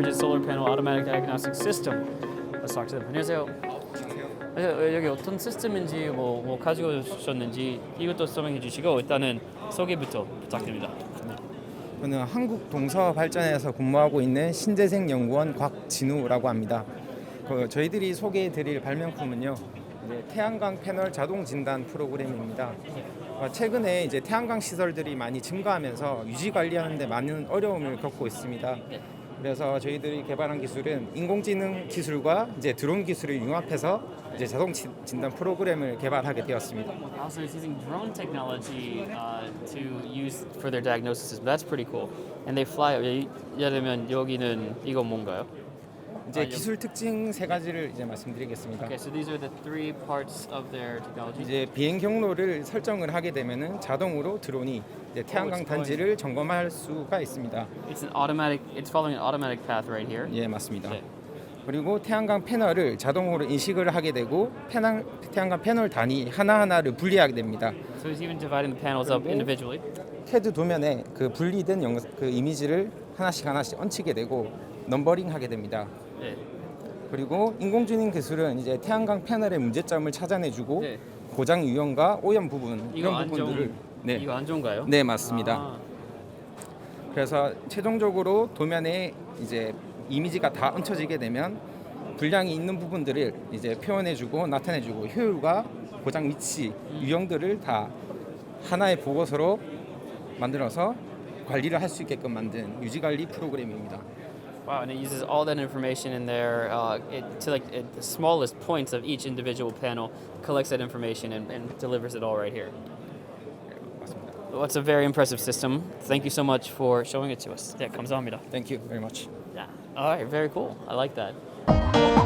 Let's talk to them. 안녕하세요. 어, 여기 어떤 시스템인지 뭐, 뭐 가지고 오셨는지 이것도 설명해 주시고 일단은 소개부터 부탁드립니다. 네. 저는 한국 동서발전에서 근무하고 있는 신재생 연구원 곽진우라고 합니다. 그 저희들이 소개해 드릴 발명품은요, 이제 태양광 패널 자동 진단 프로그램입니다. 어, 최근에 이제 태양광 시설들이 많이 증가하면서 유지 관리하는 데 많은 어려움을 겪고 있습니다. 그래서 저희들이 개발한 기술은 인공지능 기술과 이제 드론 기술을 융합해서 이제 자동 진- 진단 프로그램을 개발하게 되었습니다. Also, it's using drone technology uh, to use for their diagnosis. That's pretty cool. And they fly. 예- 예를 들면 여기는 이거 뭔가요? 이제 아, 여- 기술 특징 세 가지를 이제 말씀드리겠습니다. Okay, so these are the three parts of their technology. 이제 비행 경로를 설정을 하게 되면은 자동으로 드론이 이제 태양광 단지를 점검할 수가 있습니다. It's an automatic. It's following an automatic path right here. 예, 맞습니다. 네. 그리고 태양광 패널을 자동으로 인식을 하게 되고 패널, 태양광 패널 단위 하나하나를 분리하게 됩니다. So it's even dividing the panels up individually. CAD 도면에 그 분리된 영, 그 이미지를 하나씩 하나씩 얹히게 되고 넘버링 하게 됩니다. 네. 그리고 인공지능 기술은 이제 태양광 패널의 문제점을 찾아내주고 네. 고장 유형과 오염 부분 이거 이런 안 부분들을 좋은. 네, 이거 안 좋은가요? 네 맞습니다. 아, 그래서 최종적으로 도면에 이제 이미지가 다 얹혀지게 되면 불량이 있는 부분들을 이제 표현해주고 나타내주고 효율과 고장 위치, 유형들을 다 하나의 보고서로 만들어서 관리를 할 수 있게끔 만든 유지 관리 프로그램입니다. Wow, and it uses all that information in there uh, it, to like at the smallest points of each individual panel, collects that information and, and delivers it all right here. 맞습니다. Well, it's a very impressive system. Thank you so much for showing it to us. 네, 감사합니다. Thank you very much. Yeah. All right, very cool. I like that.